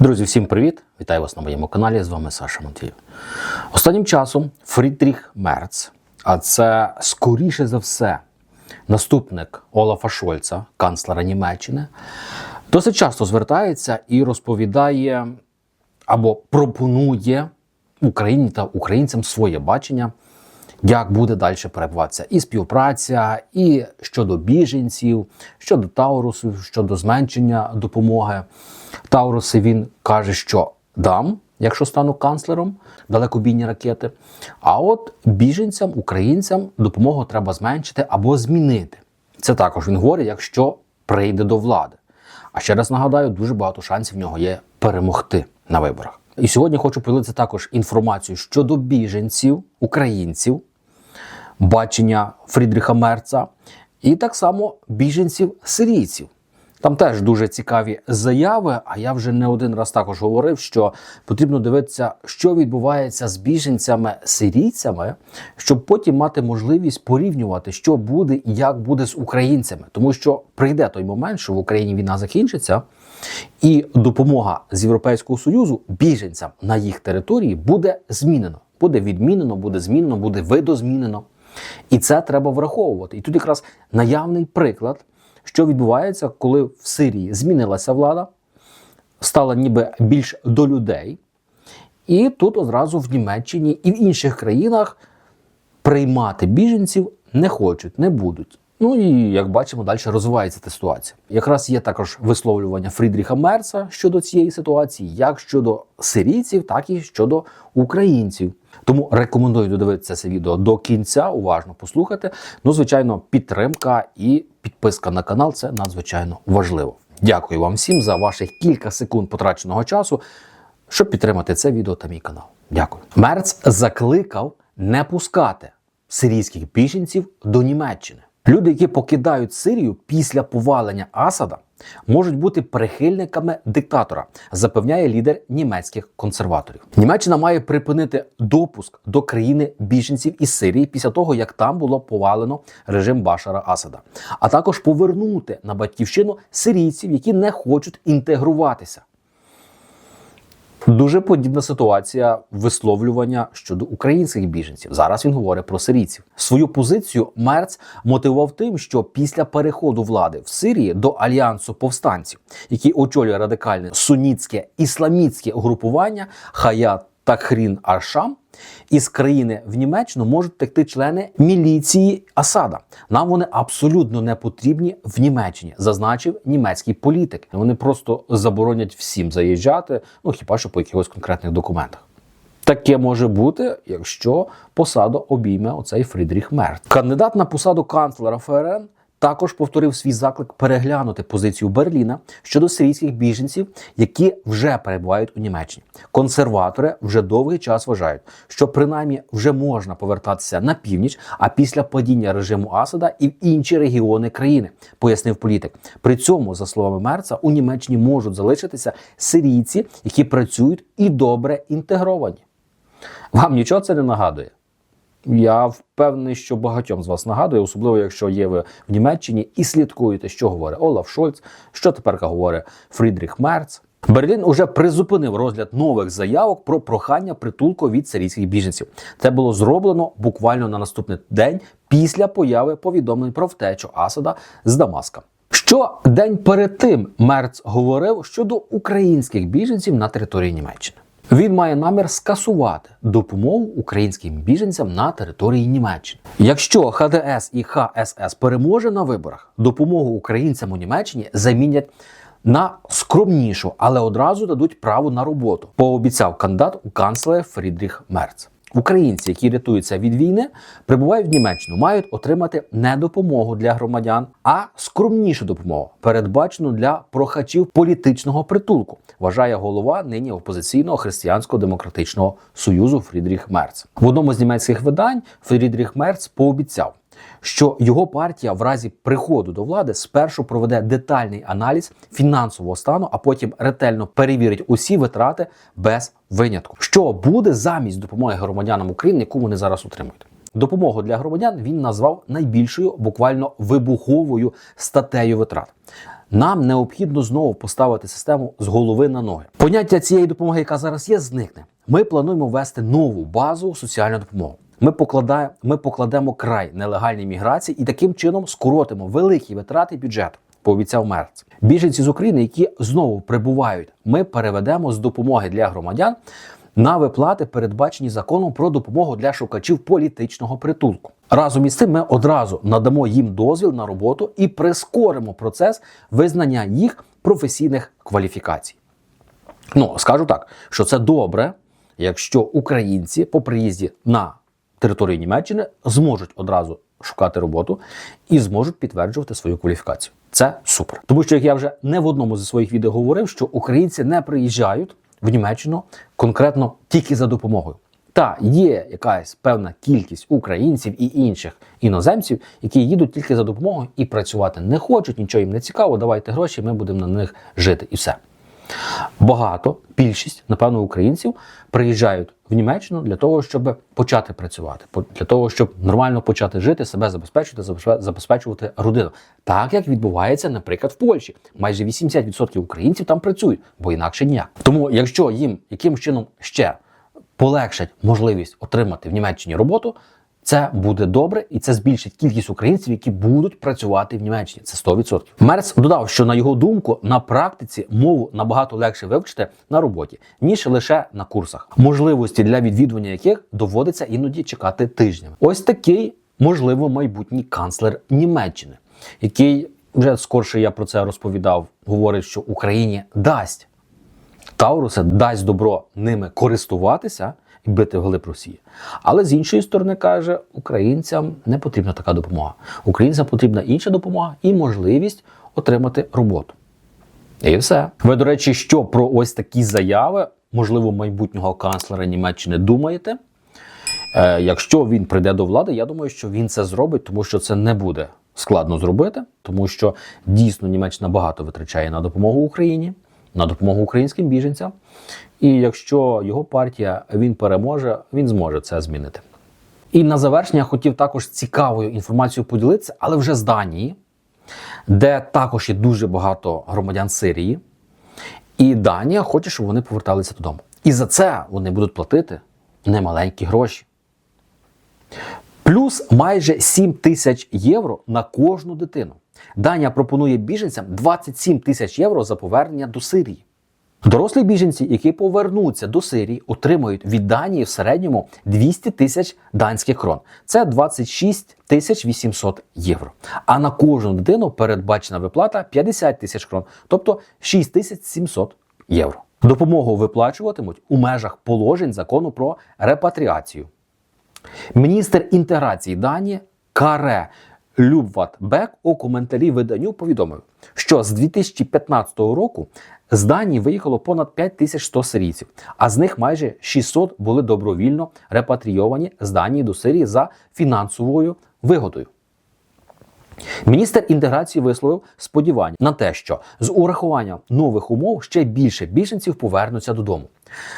Друзі, всім привіт! Вітаю вас на моєму каналі. З вами Саша Матвіїв. Останнім часом Фрідріх Мерц, а це скоріше за все наступник Олафа Шольца, канцлера Німеччини, досить часто звертається і розповідає або пропонує Україні та українцям своє бачення, як буде далі перебуватися і співпраця, і щодо біженців, щодо Таурусу, щодо зменшення допомоги. Тауруси він каже, що дам, якщо стану канцлером, далекобійні ракети. А от біженцям, українцям допомогу треба зменшити або змінити. Це також він говорить, якщо прийде до влади. А ще раз нагадаю, дуже багато шансів в нього є перемогти на виборах. І сьогодні хочу поділитися також інформацією щодо біженців, українців, бачення Фрідріха Мерца, і так само біженців сирійців. Там теж дуже цікаві заяви. А я вже не один раз також говорив, що потрібно дивитися, що відбувається з біженцями сирійцями, щоб потім мати можливість порівнювати, що буде і як буде з українцями, тому що прийде той момент, що в Україні війна закінчиться, і допомога з Європейського союзу біженцям на їх території буде змінено. Буде відмінено, буде змінено, буде видозмінено. І це треба враховувати. І тут якраз наявний приклад що відбувається, коли в Сирії змінилася влада, стала ніби більш до людей. І тут одразу в Німеччині і в інших країнах приймати біженців не хочуть, не будуть. Ну і як бачимо, далі розвивається ця ситуація. Якраз є також висловлювання Фрідріха Мерца щодо цієї ситуації, як щодо сирійців, так і щодо українців. Тому рекомендую додивитися це відео до кінця, уважно послухати. Ну, звичайно, підтримка і підписка на канал це надзвичайно важливо. Дякую вам всім за ваших кілька секунд потраченого часу, щоб підтримати це відео та мій канал. Дякую. Мерц закликав не пускати сирійських біженців до Німеччини. Люди, які покидають Сирію після повалення Асада, можуть бути прихильниками диктатора, запевняє лідер німецьких консерваторів. Німеччина має припинити допуск до країни біженців із Сирії після того, як там було повалено режим Башара Асада, а також повернути на батьківщину сирійців, які не хочуть інтегруватися. Дуже подібна ситуація висловлювання щодо українських біженців. Зараз він говорить про сирійців. Свою позицію Мерц мотивував тим, що після переходу влади в Сирії до альянсу повстанців, який очолює радикальне сунітське ісламістське угрупування Хаят Тахрін Аршам, із країни в Німеччину можуть текти члени міліції Асада. Нам вони абсолютно не потрібні в Німеччині, зазначив німецький політик. Вони просто заборонять всім заїжджати, ну хіба що по якихось конкретних документах. Таке може бути, якщо посаду обійме оцей Фрідріх Мерц. Кандидат на посаду канцлера ФРН також повторив свій заклик переглянути позицію Берліна щодо сирійських біженців, які вже перебувають у Німеччині. Консерватори вже довгий час вважають, що принаймні вже можна повертатися на північ, а після падіння режиму Асада і в інші регіони країни, пояснив політик. При цьому, за словами Мерца, у Німеччині можуть залишитися сирійці, які працюють і добре інтегровані. Вам нічого це не нагадує? Я впевнений, що багатьом з вас нагадує, особливо якщо є ви в Німеччині і слідкуєте, що говорить Олаф Шольц, що тепер говорить Фрідріх Мерц. Берлін уже призупинив розгляд нових заявок про прохання притулку від сирійських біженців. Це було зроблено буквально на наступний день після появи повідомлень про втечу Асада з Дамаска. Що день перед тим Мерц говорив щодо українських біженців на території Німеччини. Він має намір скасувати допомогу українським біженцям на території Німеччини. Якщо ХДС і ХСС переможе на виборах, допомогу українцям у Німеччині замінять на скромнішу, але одразу дадуть право на роботу. Пообіцяв кандидат у канцлера Фрідріх Мерц. Українці, які рятуються від війни, прибувають в Німеччину, мають отримати не допомогу для громадян, а скромнішу допомогу, передбачену для прохачів політичного притулку, вважає голова нині опозиційного християнсько-демократичного союзу Фрідріх Мерц. В одному з німецьких видань Фрідріх Мерц пообіцяв, що його партія в разі приходу до влади спершу проведе детальний аналіз фінансового стану, а потім ретельно перевірить усі витрати без винятку. Що буде замість допомоги громадянам України, яку вони зараз отримують? Допомогу для громадян він назвав найбільшою, буквально вибуховою статтею витрат. Нам необхідно знову поставити систему з голови на ноги. Поняття цієї допомоги, яка зараз є, зникне. Ми плануємо ввести нову базову соціальну допомогу. Ми покладаємо, ми покладемо край нелегальній міграції і таким чином скоротимо великі витрати бюджету. Пообіцяв Мерц. Біженці з України, які знову прибувають, ми переведемо з допомоги для громадян на виплати, передбачені законом про допомогу для шукачів політичного притулку. Разом із цим ми одразу надамо їм дозвіл на роботу і прискоримо процес визнання їх професійних кваліфікацій. Ну, скажу так, що це добре, якщо українці по приїзді на територію Німеччини зможуть одразу шукати роботу і зможуть підтверджувати свою кваліфікацію. Це супер. Тому що, як я вже не в одному зі своїх відео говорив, що українці не приїжджають в Німеччину конкретно тільки за допомогою. Та є якась певна кількість українців і інших іноземців, які їдуть тільки за допомогою і працювати не хочуть, нічого їм не цікаво. Давайте гроші, ми будемо на них жити, і все. Багато, більшість, напевно, українців приїжджають в Німеччину для того, щоб почати працювати, для того, щоб нормально почати жити, себе забезпечувати, забезпе- забезпечувати родину. Так як відбувається, наприклад, в Польщі. Майже 80% українців там працюють, бо інакше ніяк. Тому, якщо їм яким чином ще полегшать можливість отримати в Німеччині роботу, це буде добре і це збільшить кількість українців, які будуть працювати в Німеччині. Це 100%. Мерц додав, що на його думку на практиці мову набагато легше вивчити на роботі, ніж лише на курсах, можливості для відвідування яких доводиться іноді чекати тижнями. Ось такий, можливо, майбутній канцлер Німеччини, який вже скорше я про це розповідав, говорить, що Україні дасть Тауруса дасть добро ними користуватися і бити вглиб Росії. Але з іншої сторони каже, українцям не потрібна така допомога. Українцям потрібна інша допомога і можливість отримати роботу. І все. Ви, до речі, що про ось такі заяви, можливо, майбутнього канцлера Німеччини думаєте? Е, якщо він прийде до влади, я думаю, що він це зробить, тому що це не буде складно зробити, тому що дійсно Німеччина багато витрачає на допомогу Україні, на допомогу українським біженцям. І якщо його партія він переможе, він зможе це змінити. І на завершення я хотів також цікавою інформацією поділитися, але вже з Данії, де також є дуже багато громадян Сирії. І Данія хоче, щоб вони поверталися додому. І за це вони будуть платити немаленькі гроші. Плюс майже 7 тисяч євро на кожну дитину. Данія пропонує біженцям 27 тисяч євро за повернення до Сирії. Дорослі біженці, які повернуться до Сирії, отримають від Данії в середньому 200 тисяч данських крон. Це 26 тисяч 800 євро. А на кожну дитину передбачена виплата 50 тисяч крон, тобто 6 тисяч 700 євро. Допомогу виплачуватимуть у межах положень закону про репатріацію. Міністр інтеграції Данії Каре Любват Бек у коментарі виданню повідомив, що з 2015 року з Данії виїхало понад 5100 сирійців, а з них майже 600 були добровільно репатрійовані з Данії до Сирії за фінансовою вигодою. Міністр інтеграції висловив сподівання на те, що з урахуванням нових умов ще більше біженців повернуться додому.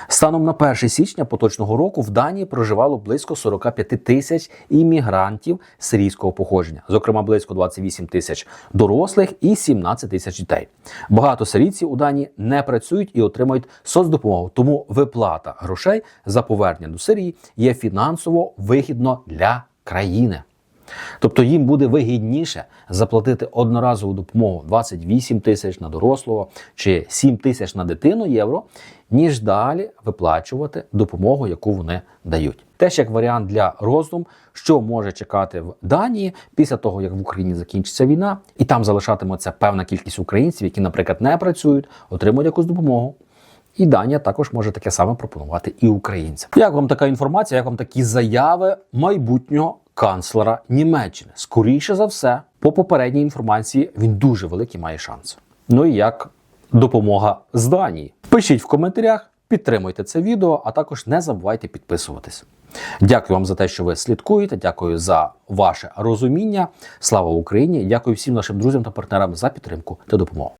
Станом на 1 січня поточного року в Данії проживало близько 45 тисяч іммігрантів сирійського походження, зокрема близько 28 тисяч дорослих і 17 тисяч дітей. Багато сирійців у Данії не працюють і отримують соцдопомогу, тому виплата грошей за повернення до Сирії є фінансово вигідно для країни. Тобто їм буде вигідніше заплатити одноразову допомогу 28 тисяч на дорослого чи 7 тисяч на дитину євро, ніж далі виплачувати допомогу, яку вони дають. Теж як варіант для роздум, що може чекати в Данії після того, як в Україні закінчиться війна, і там залишатиметься певна кількість українців, які, наприклад, не працюють, отримують якусь допомогу. І Данія також може таке саме пропонувати і українцям. Як вам така інформація? Як вам такі заяви майбутнього канцлера Німеччини? Скоріше за все, по попередній інформації він дуже великий має шанс. Ну і як допомога з Данії? Пишіть в коментарях, підтримуйте це відео, а також не забувайте підписуватись. Дякую вам за те, що ви слідкуєте. Дякую за ваше розуміння. Слава Україні! Дякую всім нашим друзям та партнерам за підтримку та допомогу.